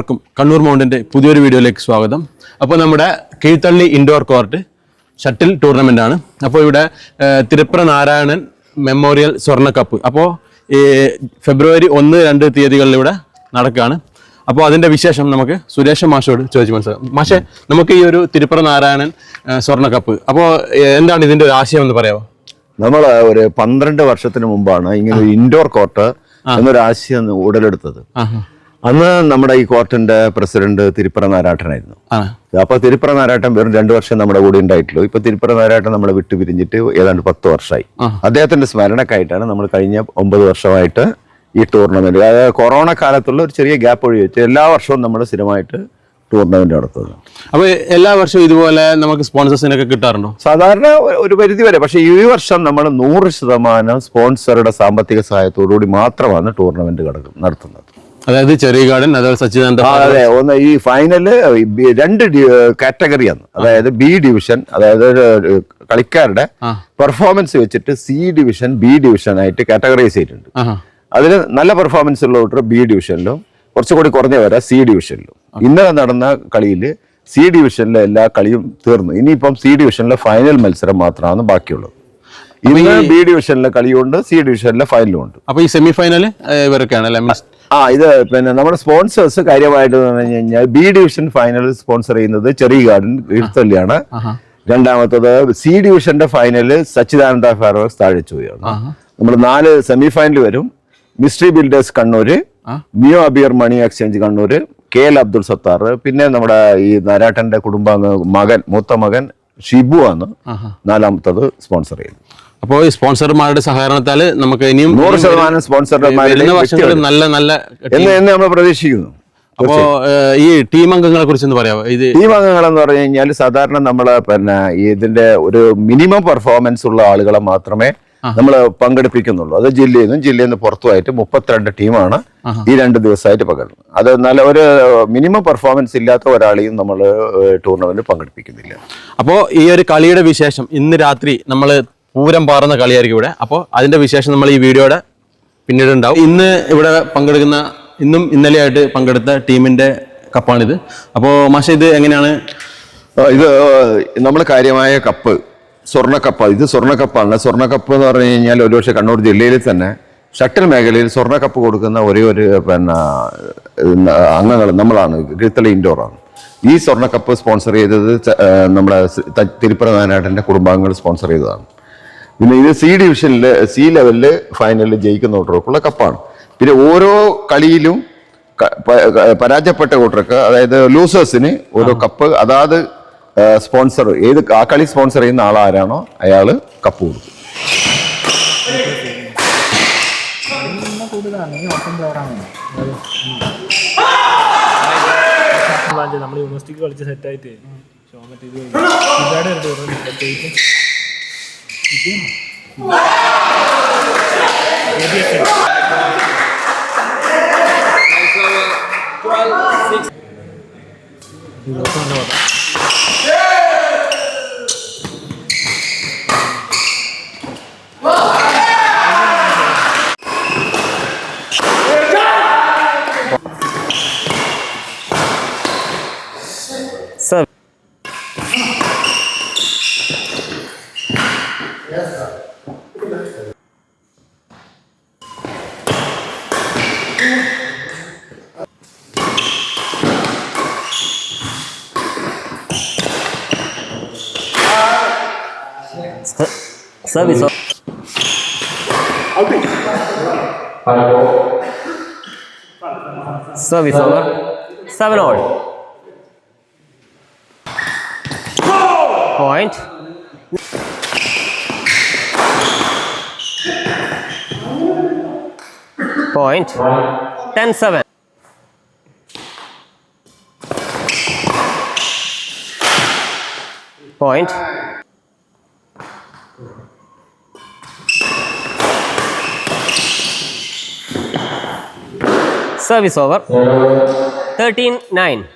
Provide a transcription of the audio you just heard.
ഏവർക്കും കണ്ണൂർ മൗണ്ടിന്റെ പുതിയൊരു വീഡിയോയിലേക്ക് സ്വാഗതം. അപ്പോൾ നമ്മുടെ Keezhthalli indoor court shuttle tournament ആണ്. അപ്പോൾ ഇവിടെ തിരുപ്പുറ നാരായണൻ മെമ്മോറിയൽ സ്വർണ കപ്പ് അപ്പോൾ ഈ ഫെബ്രുവരി ഒന്ന് രണ്ട് തീയതികളിൽ ഇവിടെ നടക്കുകയാണ്. അപ്പോൾ അതിന്റെ വിശേഷം നമുക്ക് സുരേഷ് മാഷോട് ചോദിച്ചു മനസ്സിലാക്കാം. മാഷെ നമുക്ക് ഈ ഒരു തിരുപ്പുറ നാരായണൻ സ്വർണ കപ്പ് അപ്പോൾ എന്താണ് ഇതിന്റെ ഒരു ആശയം എന്ന് പറയാമോ നമ്മൾ ഒരു പന്ത്രണ്ട് വർഷത്തിന് മുമ്പാണ് ഇങ്ങനെ ഇൻഡോർ കോർട്ട് എന്നൊരു ആശയം ഉടലെടുത്തത്. അന്ന് നമ്മുടെ ഈ കോർട്ടിന്റെ പ്രസിഡന്റ് തിരുപ്പുറ നാരാട്ടനായിരുന്നു അപ്പൊ തിരുപ്പുറ നാരാട്ടൻ വെറും രണ്ടു വർഷം നമ്മുടെ കൂടെ ഉണ്ടായിട്ടുള്ളൂ. ഇപ്പൊ തിരുപ്പുറ നാരാട്ടൻ നമ്മളെ വിട്ടു പിരിഞ്ഞിട്ട് ഏതാണ്ട് പത്ത് വർഷമായി. അദ്ദേഹത്തിന്റെ സ്മരണക്കായിട്ടാണ് നമ്മൾ കഴിഞ്ഞ ഒമ്പത് വർഷമായിട്ട് ഈ ടൂർണമെന്റ് അതായത് കൊറോണ കാലത്തുള്ള ഒരു ചെറിയ ഗ്യാപ്പ് ഒഴി വെച്ച് എല്ലാ വർഷവും നമ്മൾ സ്ഥിരമായിട്ട് ടൂർണമെന്റ് നടത്തുന്നത്. അപ്പോൾ എല്ലാ വർഷവും ഇതുപോലെ നമുക്ക് സ്പോൺസേഴ്സിനൊക്കെ കിട്ടാറുണ്ടോ? സാധാരണ ഒരു പരിധി വരെ. പക്ഷേ ഈ വർഷം നമ്മൾ നൂറ് ശതമാനം സ്പോൺസറുടെ സാമ്പത്തിക സഹായത്തോടുകൂടി മാത്രമാണ് ടൂർണമെന്റ് നടത്തുന്നത്. അതായത് ചെറിയ ഗാർഡൻ അതായത് സച്ചിദാനന്ദ അതെ ഒന്ന് ഈ ഫൈനൽ രണ്ട് കാറ്റഗറിയാണ്. അതായത് ബി ഡിവിഷൻ അതായത് കളിക്കാരുടെ പെർഫോമൻസ് വെച്ചിട്ട് സി ഡിവിഷൻ ബി ഡിവിഷൻ ആയിട്ട് കാറ്റഗറൈസ് ചെയ്തിട്ടുണ്ട്. അതിന് അതിൽ നല്ല പെർഫോമൻസ് ഉള്ള കൂട്ടർ ബി ഡിവിഷനിലും കുറച്ചുകൂടി കുറഞ്ഞവരെ സി ഡിവിഷനിലും ഇന്നലെ നടന്ന കളിയിൽ സി ഡിവിഷനിലെ എല്ലാ കളിയും തീർന്നു. ഇനിയിപ്പം സി ഡിവിഷനിലെ ഫൈനൽ മത്സരം മാത്രമാണ് ബാക്കിയുള്ളത്. ഇന്ന് ബി ഡിവിഷനിലെ കളിയുണ്ട് സി ഡിവിഷനിലെ ഫൈനലും ഉണ്ട് അപ്പൊ ഈ സെമി ഫൈനൽ ഇവരൊക്കെയാണ് ആ ഇത് പിന്നെ നമ്മുടെ സ്പോൺസേഴ്സ് കാര്യമായിട്ട് പറഞ്ഞു കഴിഞ്ഞാൽ ബി ഡിവിഷൻ ഫൈനൽ സ്പോൺസർ ചെയ്യുന്നത് ചെറിയ ഗാർഡൻ വീഴ്ത്തല്ലിയാണ് രണ്ടാമത്തത് സി ഡിവിഷന്റെ ഫൈനൽ സച്ചിദാനന്ദ ഫെയർവർക്സ് താഴെച്ചുകയാണ് നമ്മൾ നാല് സെമി ഫൈനൽ വരും. മിസ്റ്ററി ബിൽഡേഴ്സ് കണ്ണൂര് മിയോ അബിയർ money exchange Kannur K L Abdul Sattar പിന്നെ നമ്മുടെ ഈ നാരാട്ടന്റെ കുടുംബാംഗ മകൻ മൂത്ത മകൻ ഷിബു ആണ് നാലാമത്തത് സ്പോൺസർ ചെയ്യുന്നത്. അപ്പോൾ ഈ സ്പോൺസർമാരുടെ സഹകരണത്താൽ നമുക്ക് ഇനിയും നൂറ് ശതമാനം സ്പോൺസർമാരുടെ വർഷങ്ങളിൽ നല്ല നല്ല എന്ന് എന്ന് നമ്മൾ പ്രതീക്ഷിക്കുന്നു. അപ്പോ ഈ ടീം അംഗങ്ങളെ കുറിച്ച് ഒന്ന് പറയാമോ ഇത് ടീം അംഗങ്ങൾ എന്ന് പറഞ്ഞു കഴിഞ്ഞാൽ സാധാരണ നമ്മൾ പിന്നെ ഇതിന്റെ ഒരു മിനിമം പെർഫോമൻസ് ഉള്ള ആളുകളെ മാത്രമേ നമ്മൾ പങ്കെടുപ്പിക്കുന്നുള്ളൂ. അത് ജില്ലയിൽ നിന്നും ജില്ലയിൽ നിന്ന് പുറത്തുമായിട്ട് മുപ്പത്തിരണ്ട് ടീമാണ് ഈ രണ്ട് ദിവസമായിട്ട് പങ്കെടുക്കുന്നത് അത് നല്ല ഒരു മിനിമം പെർഫോമൻസ് ഇല്ലാത്ത ഒരാളെയും നമ്മൾ ടൂർണമെന്റ് പങ്കെടുപ്പിക്കുന്നില്ല. അപ്പോ ഈ ഒരു കളിയുടെ വിശേഷം ഇന്ന് രാത്രി നമ്മൾ പൂരം പാറുന്ന കളിയായിരിക്കും ഇവിടെ. അപ്പോൾ അതിന്റെ വിശേഷം നമ്മൾ ഈ വീഡിയോയുടെ പിന്നീട് ഉണ്ടാവും. ഇന്ന് ഇവിടെ പങ്കെടുക്കുന്ന ഇന്നും ഇന്നലെയായിട്ട് പങ്കെടുത്ത ടീമിന്റെ കപ്പാണിത്. അപ്പോൾ മാഷ ഇത് എങ്ങനെയാണ്? ഇത് നമ്മൾ കാര്യമായ കപ്പ് സ്വർണക്കപ്പ് ഇത് സ്വർണക്കപ്പാണ് സ്വർണക്കപ്പ് സ്വർണ കപ്പ് എന്ന് പറഞ്ഞു കഴിഞ്ഞാൽ ഒരുപക്ഷെ കണ്ണൂർ ജില്ലയിൽ തന്നെ ഷട്ടിൽ മേഖലയിൽ സ്വർണക്കപ്പ് കൊടുക്കുന്ന ഒരേ ഒരു പിന്നെ അംഗങ്ങൾ നമ്മളാണ്. കീഴ്ത്തല ഇൻഡോറാണ്. ഈ സ്വർണക്കപ്പ് സ്പോൺസർ ചെയ്തത് നമ്മുടെ സ് ത- തിരുപ്പുറ നാരായണന്റെ കുടുംബാംഗങ്ങൾ സ്പോൺസർ ചെയ്തതാണ്. പിന്നെ ഇത് സി ഡിവിഷനിൽ സി ലെവലിൽ ഫൈനലിൽ ജയിക്കുന്ന കൂട്ടർക്കുള്ള കപ്പാണ് പിന്നെ ഓരോ കളിയിലും പരാജയപ്പെട്ട കൂട്ടർക്ക് അതായത് ലൂസേഴ്സിന് ഓരോ കപ്പ് അതാത് സ്പോൺസർ ഏത് ആ കളി സ്പോൺസർ ചെയ്യുന്ന ആളാരാണോ അയാൾ കപ്പ് കൊടുക്കും നമ്മൾ യൂണിവേഴ്സിറ്റിക്ക് കളിച്ച് സെറ്റായിട്ട് Wow! Wow! Wow! Wow! Service service over seven all point point ten seven point Service over. Thirteen nine.